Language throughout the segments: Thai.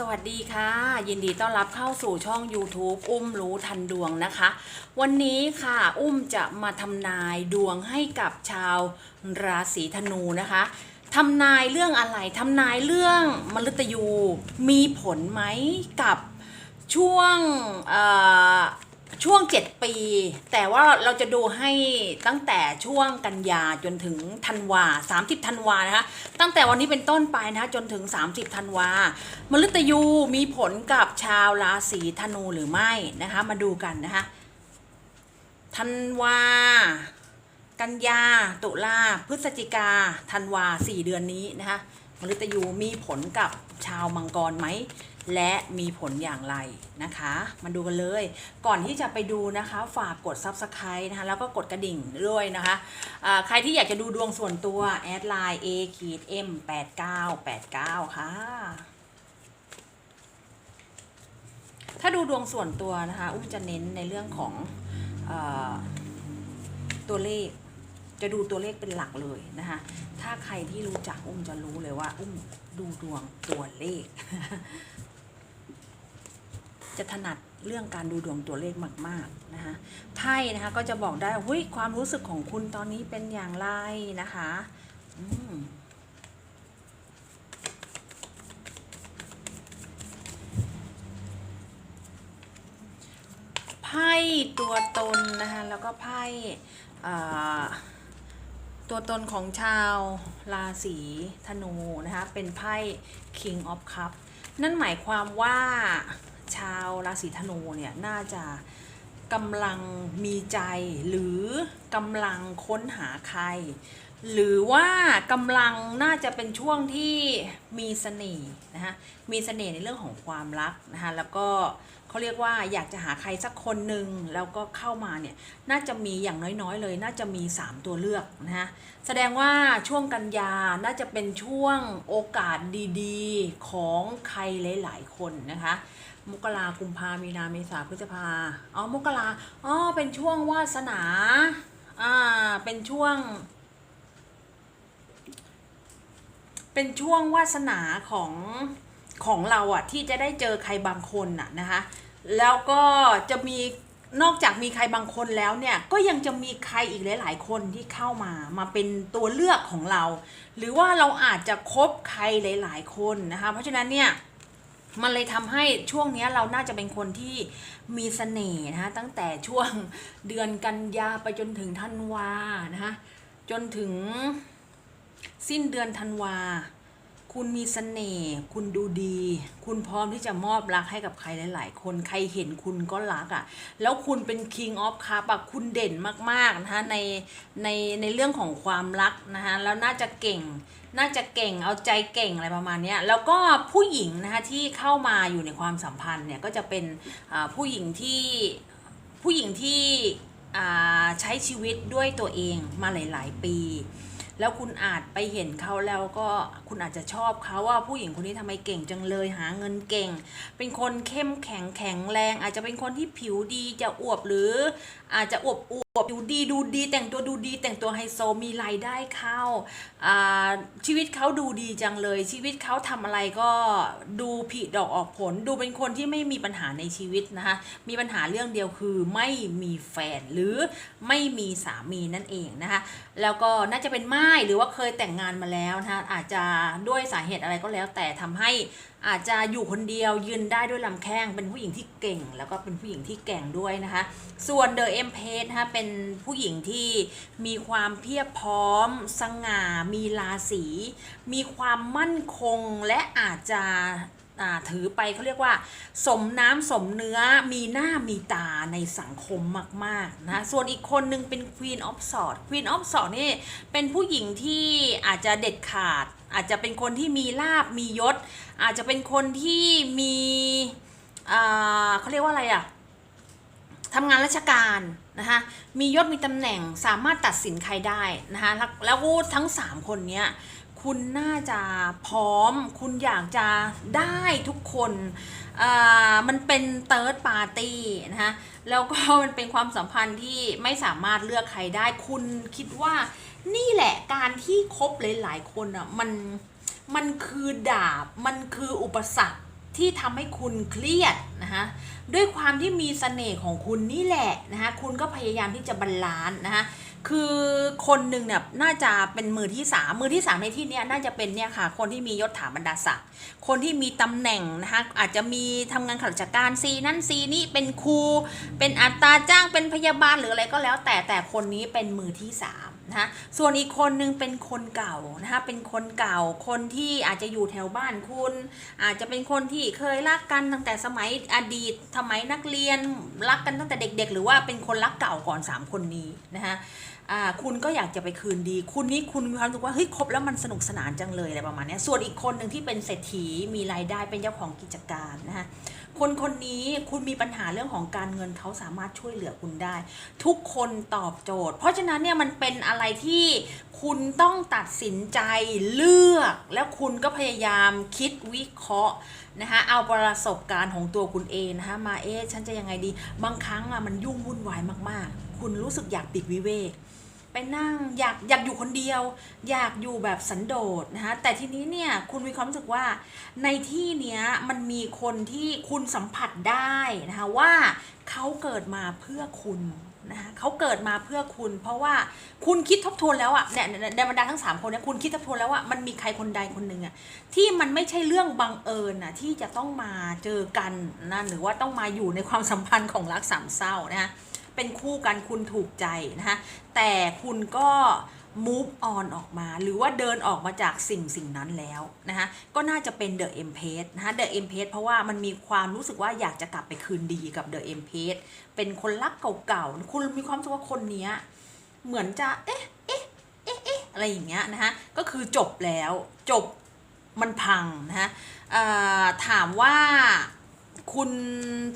สวัสดีค่ะ ยินดีต้อนรับเข้าสู่ช่อง YouTube อุ้มรู้ทันดวงนะคะ วันนี้ค่ะอุ้มจะมาทำนายดวงให้กับชาวราศีธนูนะคะทำนายเรื่องอะไรทำนายเรื่องมฤตยูมีผลไหมกับช่วง ช่วง 7 ปี แต่ว่าเราจะดูให้ตั้งแต่ช่วงกันยาจนถึงธันวา30ธันวานะคะตั้งแต่วันนี้เป็นต้นไปนะคะจนถึง 30ธันวามฤตยูมีผลกับชาวราศีธนูหรือไม่นะคะมาดูกันนะคะธันวากันยา ตุลา พฤศจิกา ธันวาสี่เดือนนี้นะคะมฤตยูมีผลกับชาวมังกรไหม และมีผลอย่างไรนะคะ มาดูกันเลย ก่อนที่จะไปดูนะคะ ฝากกด Subscribe นะคะ แล้วก็กดกระดิ่งด้วยนะคะอ่าใครที่อยากจะดูดวงส่วนตัว แอดไลน์ a ขีด m 8 9 8 9 ค่ะ ถ้าดูดวงส่วนตัวนะคะ อุ้มจะเน้นในเรื่องของอตัวเลข จะดูตัวเลขเป็นหลักเลยนะคะ ถ้าใครที่รู้จักอุ้มจะรู้เลยว่า อุ้มดูดวงตัวเลข จะถนัดเรื่องการดูดวงตัวเลขมากๆนะคะไพ่นะคะก็จะบอกได้เฮ้ยความรู้สึกของคุณตอนนี้เป็นอย่างไรนะคะไพ่ตัวตนนะคะแล้วก็ไพ่ตัวตนของชาวราศีธนูนะคะเป็นไพ่ King of Cup นั่นหมายความว่า ชาวราศีธนูเนี่ยน่าจะกำลังมีใจหรือกำลังค้นหาใคร หรือว่ากำลังน่าจะเป็นช่วงที่มีเสน่ห์นะคะมีเสน่ห์ในเรื่องของความรักนะคะแล้วก็เขาเรียกว่าอยากจะหาใครสักคนหนึ่งแล้วก็เข้ามาเนี่ยน่าจะมีอย่างน้อยๆเลย น่าจะมี 3 ตัวเลือกนะคะแสดงว่าช่วงกันยาน่าจะเป็นช่วงโอกาสดีๆ ของใครหลายๆคนนะคะ มกรากุมภามีนาเมษาพฤษภาอ๋อมกราอ๋อเป็นช่วงวาสนาอ่าเป็นช่วง เป็นช่วงวาสนาของของเราอะที่จะได้เจอใครบางคนอะนะคะแล้วก็จะมีนอกจากมีใครบางคนแล้วเนี่ยก็ยังจะมีใครอีกหลาย ๆ คนที่เข้ามามาเป็นตัวเลือกของเรา หรือว่าเราอาจจะคบใครหลาย ๆ คนนะคะเพราะฉะนั้นเนี่ย มันเลยทำให้ช่วงนี้เราน่าจะเป็นคนที่มีเสน่ห์นะคะตั้งแต่ช่วงเดือนกันยาไปจนถึงธันวานะคะจนถึงสิ้นเดือนธันวา คุณมีเสน่ห์คุณดูดี คุณพร้อมที่จะมอบรักให้กับใครหลาย ๆ คนใครเห็นคุณก็รักอะ่ะ แล้วคุณเป็น King of Cup อะคุณเด่นมากๆนะคะในในในเรื่องของความรักนะคะแล้วน่าจะเก่งน่าจะเก่งเอาใจเก่งอะไรประมาณนี้แล้วก็ผู้หญิงนะคะที่เข้ามาอยู่ในความสัมพันธ์เนี่ยก็จะเป็นผู้หญิงที่ผู้หญิงที่ใช้ชีวิตด้วยตัวเองมาหลาย ๆ ปี แล้วคุณอาจไปเห็นเขาแล้วก็คุณอาจจะชอบเขาว่าผู้หญิงคนนี้ทำไมเก่งจังเลยหาเงินเก่ง เป็นคนเข้มแข็งแข็งแรง อาจจะเป็นคนที่ผิวดีจะอวบหรือ อาจจะอวบอวบผิวดีดูดี แต่งตัวดูดี แต่งตัวไฮโซมีรายได้เข้าอ่าชีวิตเขาดูดีจังเลย ชีวิตเขาทำอะไรก็ดูผลิดอกออกผล ดูเป็นคนที่ไม่มีปัญหาในชีวิตนะคะมีปัญหาเรื่องเดียวคือไม่มีแฟนหรือไม่มีสามีนั่นเองนะคะแล้วก็น่าจะเป็นไม้หรือว่าเคยแต่งงานมาแล้วนะคะอาจจะด้วยสาเหตุอะไรก็แล้วแต่ทำให้อาจจะอยู่คนเดียวยืนได้ด้วยลำแข้งเป็นผู้หญิงที่เก่ง แล้วก็เป็นผู้หญิงที่แก่งด้วยนะคะ ส่วนเดอะเอ็มเพนะคะเป็นผู้หญิงที่มีความเพียบพร้อม สง่า มีราศี มีความมั่นคงและอาจจะ ถือไปเขาเรียกว่า สมน้ำสมเนื้อมีหน้ามีตาในสังคมมากๆนะส่วนอีกคนหนึ่งเป็น Queen of Swords Queen of Swords นี่เป็นผู้หญิงที่อาจจะเด็ดขาด อาจจะเป็นคนที่มีลาบมียศ อาจจะเป็นคนที่มีเขาเรียกว่าอะไรอะทำงานราชการนะคะมียศมีตำแหน่งสามารถตัดสินใครได้นะคะแล้วทั้ง 3 คนเนี้ย คุณน่าจะพร้อม คุณอยากจะได้ทุกคนอ่ามันเป็นเติร์ดปาร์ตี้นะคะแล้วก็มันเป็นความสัมพันธ์ที่ไม่สามารถเลือกใครได้ คุณคิดว่านี่แหละการที่คบหลายๆคนอะมันมันคือดาบมันคืออุปสรรค ที่ทำให้คุณเครียดนะคะด้วยความที่มีเสน่ห์ของคุณนี่แหละนะคะคุณก็พยายามที่จะบาลานซ์นะคะคือคนหนึ่งเนี่ยน่าจะเป็นมือที่สามมือที่สามในที่นี้น่าจะเป็นเนี่ยค่ะ คนที่มียศถาบรรดาศักดิ์คนที่มีตำแหน่งนะคะอาจจะมีทำงานข้าราชการซีนั่นซีนี่เป็นครูเป็นอัตราจ้างเป็นพยาบาลหรืออะไรก็แล้ว แต่แต่คนนี้เป็นมือที่สาม นะคะส่วนอีกคนนึงเป็นคนเก่านะคะเป็นคนเก่าคนที่อาจจะอยู่แถวบ้านคุณ อาจจะเป็นคนที่เคยรักกันตั้งแต่สมัยอดีตสมัยนักเรียนรักกันตั้งแต่เด็ก ๆ หรือว่าเป็นคนรักเก่าก่อน 3 คนนี้นะคะคุณก็อยากจะไปคืนดี คุณนี่คุณมีความรู้สึกว่าเฮ้ยคบแล้วมันสนุกสนานจังเลยอะไรประมาณนี้ส่วนอีกคนหนึ่งที่เป็นเศรษฐีมีรายได้เป็นเจ้าของกิจการนะคะ คนคนนี้คุณมีปัญหาเรื่องของการเงินเขาสามารถช่วยเหลือคุณได้ ทุกคนตอบโจทย์ เพราะฉะนั้นเนี่ยมันเป็นอะไรที่คุณต้องตัดสินใจเลือก แล้วคุณก็พยายามคิดวิเคราะห์นะคะเอาประสบการณ์ของตัวคุณเองนะคะมาเอ๊ะฉันจะยังไงดี บางครั้งอะมันยุ่งวุ่นวายมากๆ คุณรู้สึกอยากปลีกวิเวก ไปนั่งอยากอยากอยู่คนเดียว อยากอยู่แบบสันโดษนะคะแต่ทีนี้เนี่ยคุณมีความรู้สึกว่าในที่เนี้ยมันมีคนที่คุณสัมผัสได้นะคะว่าเขาเกิดมาเพื่อคุณนะคะเขาเกิดมาเพื่อคุณ เพราะว่าคุณคิดทบทวนแล้วอะเนี่ยในบรรดาทั้งสามคนเนี่ยคุณคิดทบทวนแล้วว่ามันมีใครคนใดคนหนึ่งอะที่มันไม่ใช่เรื่องบังเอิญนะที่จะต้องมาเจอกันนะหรือว่าต้องมาอยู่ในความสัมพันธ์ของรักสามเศร้านะคะ เป็นคู่กันคุณถูกใจนะคะแต่คุณก็ move on ออกมา หรือว่าเดินออกมาจากสิ่งสิ่งนั้นแล้วนะคะก็น่าจะเป็น The e m p r e s s นะคะ The e m p r e s s เพราะว่ามันมีความรู้สึกว่าอยากจะกลับไปคืนดีกับ The e m p r e s s เป็นคนรักเก่าๆ คุณมีความรู้สึกว่าคนนี้เหมือนจะเอ๊ะเอ๊ะเอ๊ะเอ๊ะอะไรอย่างเงี้ยนะคะก็คือจบแล้วจบมันพังนะคะถามว่า คุณ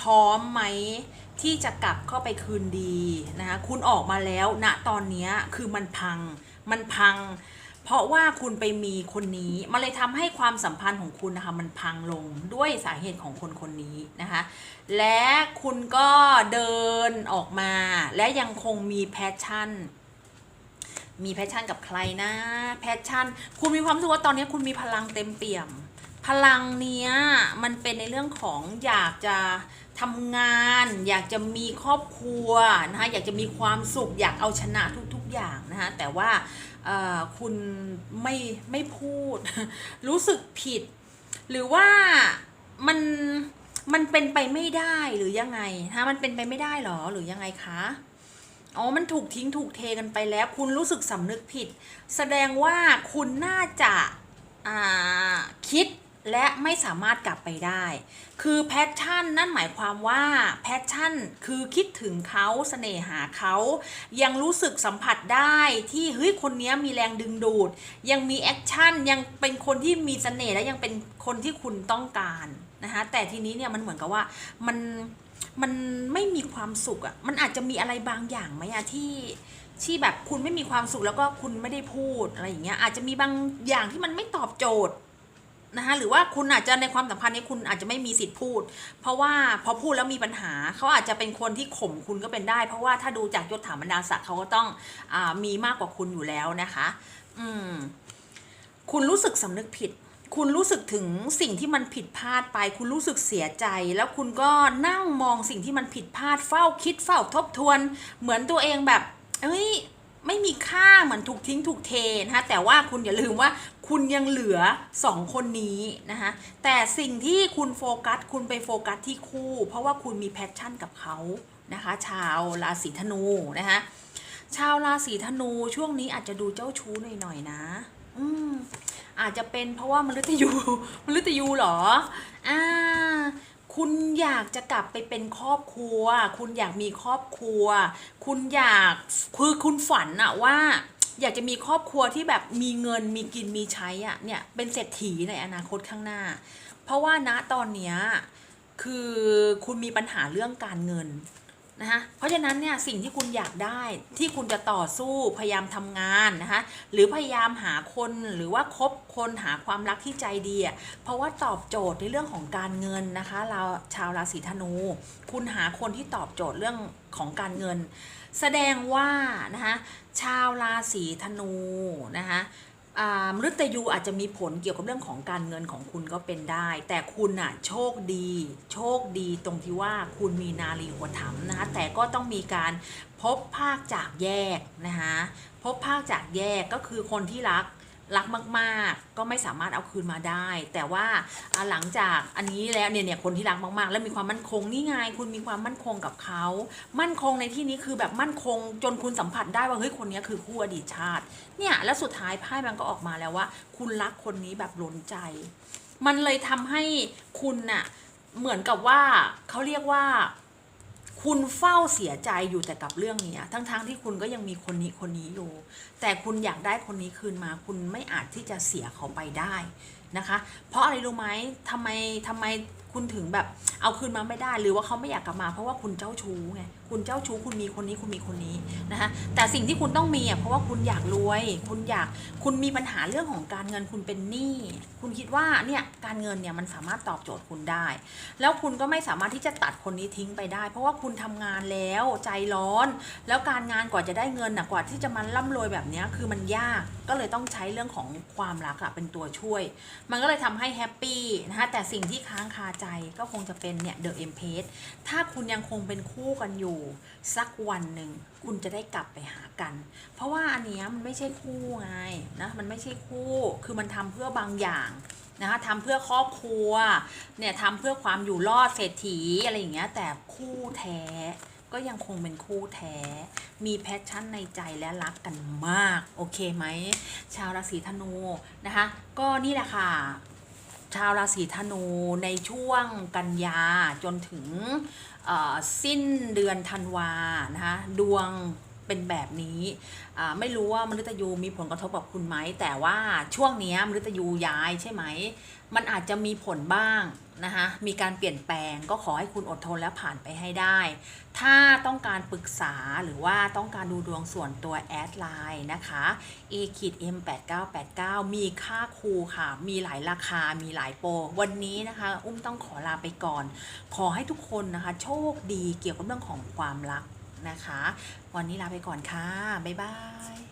พร้อมไหมที่จะกลับเข้าไปคืนดีนะคะคุณออกมาแล้วณตอนนี้คือมันพัง มันพัง เพราะว่าคุณไปมีคนนี้มันเลยทำให้ความสัมพันธ์ของคุณนะคะมันพังลงด้วยสาเหตุของคนคนนี้นะคะ และคุณก็เดินออกมาและยังคงมีแพชชั่น มีแพชชั่นกับใครนะ แพชชั่น คุณมีความรู้สึกว่าตอนนี้คุณมีพลังเต็มเปี่ยม พลังเนี้ยมันเป็นในเรื่องของอยากจะทำงาน อยากจะมีครอบครัวนะคะอยากจะมีความสุข อยากเอาชนะทุกๆอย่างนะคะแต่ว่าคุณไม่ไม่พูด รู้สึกผิด หรือว่ามันมันเป็นไปไม่ได้หรือยังไงฮะมันเป็นไปไม่ได้หรอหรือยังไงคะอ๋อ มันถูกทิ้งถูกเทกันไปแล้ว คุณรู้สึกสำนึกผิด แสดงว่าคุณน่าจะคิด และไม่สามารถกลับไปได้ คือแพชชั่นนั่นหมายความว่าแพชชั่นคือคิดถึงเขาเสน่หาเขายังรู้สึกสัมผัสได้ที่เฮ้ยคนนี้มีแรงดึงดูด ยังมีแอคชั่นยังเป็นคนที่มีเสน่ห์และยังเป็นคนที่คุณต้องการนะคะแต่ทีนี้เนี่ยมันเหมือนกับว่ามันมันไม่มีความสุขอะ่ะมันอาจจะมีอะไรบางอย่างไหมอะที่ที่แบบคุณไม่มีความสุขแล้วก็คุณไม่ได้พูดอะไรอย่างเงี้ยอาจจะมีบางอย่างที่มันไม่ตอบโจทย์ นะคะหรือว่าคุณอาจจะในความสัมพันธ์นี้คุณอาจจะไม่มีสิทธิ์พูด เพราะว่าพอพูดแล้วมีปัญหาเขาอาจจะเป็นคนที่ข่มคุณก็เป็นได้ เพราะว่าถ้าดูจากยศถาบรรดาศักดิ์เขาก็ต้องอมีมากกว่าคุณอยู่แล้วนะคะ อืม คุณรู้สึกสำนึกผิด คุณรู้สึกถึงสิ่งที่มันผิดพลาดไป คุณรู้สึกเสียใจ แล้วคุณก็นั่งมองสิ่งที่มันผิดพลาดเฝ้าคิดเฝ้าทบทวน เหมือนตัวเองแบบ เอ้ย ไม่มีค่าเหมือนถูกทิ้งถูกเทนะคะแต่ว่าคุณอย่าลืมว่าคุณยังเหลือสองคนนี้นะคะแต่สิ่งที่คุณโฟกัส คุณไปโฟกัสที่คู่ เพราะว่าคุณมีแพชชั่นกับเขานะคะ ชาวราศีธนูนะคะชาวราศีธนูช่วงนี้อาจจะดูเจ้าชู้หน่อยๆนะ อืมอาจจะเป็นเพราะว่ามฤตยูมฤตยูหรอ อ่า คุณอยากจะกลับไปเป็นครอบครัว คุณอยากมีครอบครัว คุณอยากคือคุณฝันอะว่า อยากจะมีครอบครัวที่แบบมีเงินมีกินมีใช้อะเนี่ยเป็นเศรษฐีในอนาคตข้างหน้า เพราะว่าณตอนเนี้ยคือคุณมีปัญหาเรื่องการเงิน นะคะเพราะฉะนั้นเนี่ยสิ่งที่คุณอยากได้ที่คุณจะต่อสู้พยายามทำงานนะคะหรือพยายามหาคนหรือว่าคบคนหาความรักที่ใจดีอะเพราะว่าตอบโจทย์ในเรื่องของการเงินนะคะเราชาวราศีธนู คุณหาคนที่ตอบโจทย์เรื่องของการเงิน แสดงว่านะคะชาวราศีธนูนะคะ มฤตยูอาจจะมีผลเกี่ยวกับเรื่องของการเงินของคุณก็เป็นได้ แต่คุณน่ะโชคดี โชคดีตรงที่ว่าคุณมีนารีหัวถัมนะคะแต่ก็ต้องมีการพบภาคจากแยกนะคะพบภาคจากแยกก็คือคนที่รัก รักมากๆ ก็ไม่สามารถเอาคืนมาได้ แต่ว่าหลังจากอันนี้แล้วเนี่ยเนี่ยคนที่รักมากๆ แล้วมีความมั่นคงนี่ไงคุณมีความมั่นคงกับเขามั่นคงในที่นี้คือแบบมั่นคงจนคุณสัมผัสได้ว่าเฮ้ยคนนี้คือคู่อดีตชาติเนี่ยแล้วสุดท้ายไพ่มันก็ออกมาแล้วว่า คุณรักคนนี้แบบล้นใจ มันเลยทำให้คุณน่ะเหมือนกับว่าเขาเรียกว่า คุณเฝ้าเสียใจอยู่แต่กับเรื่องนี้ทั้งๆทที่คุณก็ยังมีคนนี้คนนี้อยู่ แต่คุณอยากได้คนนี้คืนมา คุณไม่อาจที่จะเสียเขาไปได้นะคะ เพราะอะไรรู้ไหมทำไมทำไมคุณถึงแบบเอาคืนมาไม่ได้ หรือว่าเขาไม่อยากกลับมา เพราะว่าคุณเจ้าชู้ไง คุณเจ้าชู้คุณมีคนนี้คุณมีคนนี้นะคะแต่สิ่งที่คุณต้องมีอะเพราะว่าคุณอยากรวย คุณอยากคุณมีปัญหาเรื่องของการเงินคุณเป็นหนี้คุณคิดว่าเนี่ยการเงินเนี่ยมันสามารถตอบโจทย์คุณได้ แล้วคุณก็ไม่สามารถที่จะตัดคนนี้ทิ้งไปได้ เพราะว่าคุณทำงานแล้วใจร้อน แล้วการงานกว่าจะได้เงินนะกว่าที่จะมาร่ำรวยแบบนี้คือมันยากก็เลยต้องใช้เรื่องของความรักอะเป็นตัวช่วย มันก็เลยทำให้แฮปปี้นะคะแต่สิ่งที่ค้างคาใจก็คงจะเป็นเนี่ยเดอะเอ็มเพสถ้าคุณยังคงเป็นคู่กันอยู่สักวันหนึ่งคุณจะได้กลับไปหากัน เพราะว่าอันนี้มันไม่ใช่คู่ไงนะมันไม่ใช่คู่คือมันทำเพื่อบางอย่างนะคะทำเพื่อครอบครัวเนี่ยทำเพื่อความอยู่รอดเศรษฐีอะไรอย่างเงี้ยแต่คู่แท้ก็ยังคงเป็นคู่แท้ มีแพชชั่นในใจและรักกันมาก โอเคไหม ชาวราศีธนูนะคะ ก็นี่แหละค่ะ ชาวราศีธนูในช่วงกันยาจนถึงสิ้นเดือนธันวานะคะดวงเป็นแบบนี้ไม่รู้ว่ามฤตยูมีผลกระทบกับคุณไหม แต่ว่าช่วงนี้มฤตยูย้ายใช่ไหม มันอาจจะมีผลบ้าง นะคะมีการเปลี่ยนแปลงก็ขอให้คุณอดทนและผ่านไปให้ได้ ถ้าต้องการปรึกษาหรือว่าต้องการดูดวงส่วนตัวแอดไลน์นะคะ a k i d m 8 9 8 9มีค่าครูค่ะ มีหลายราคา มีหลายโปร วันนี้นะคะ อุ้มต้องขอลาไปก่อน ขอให้ทุกคนนะคะ โชคดีเกี่ยวกับเรื่องของความรักนะคะ วันนี้ลาไปก่อนค่ะ บ๊ายบาย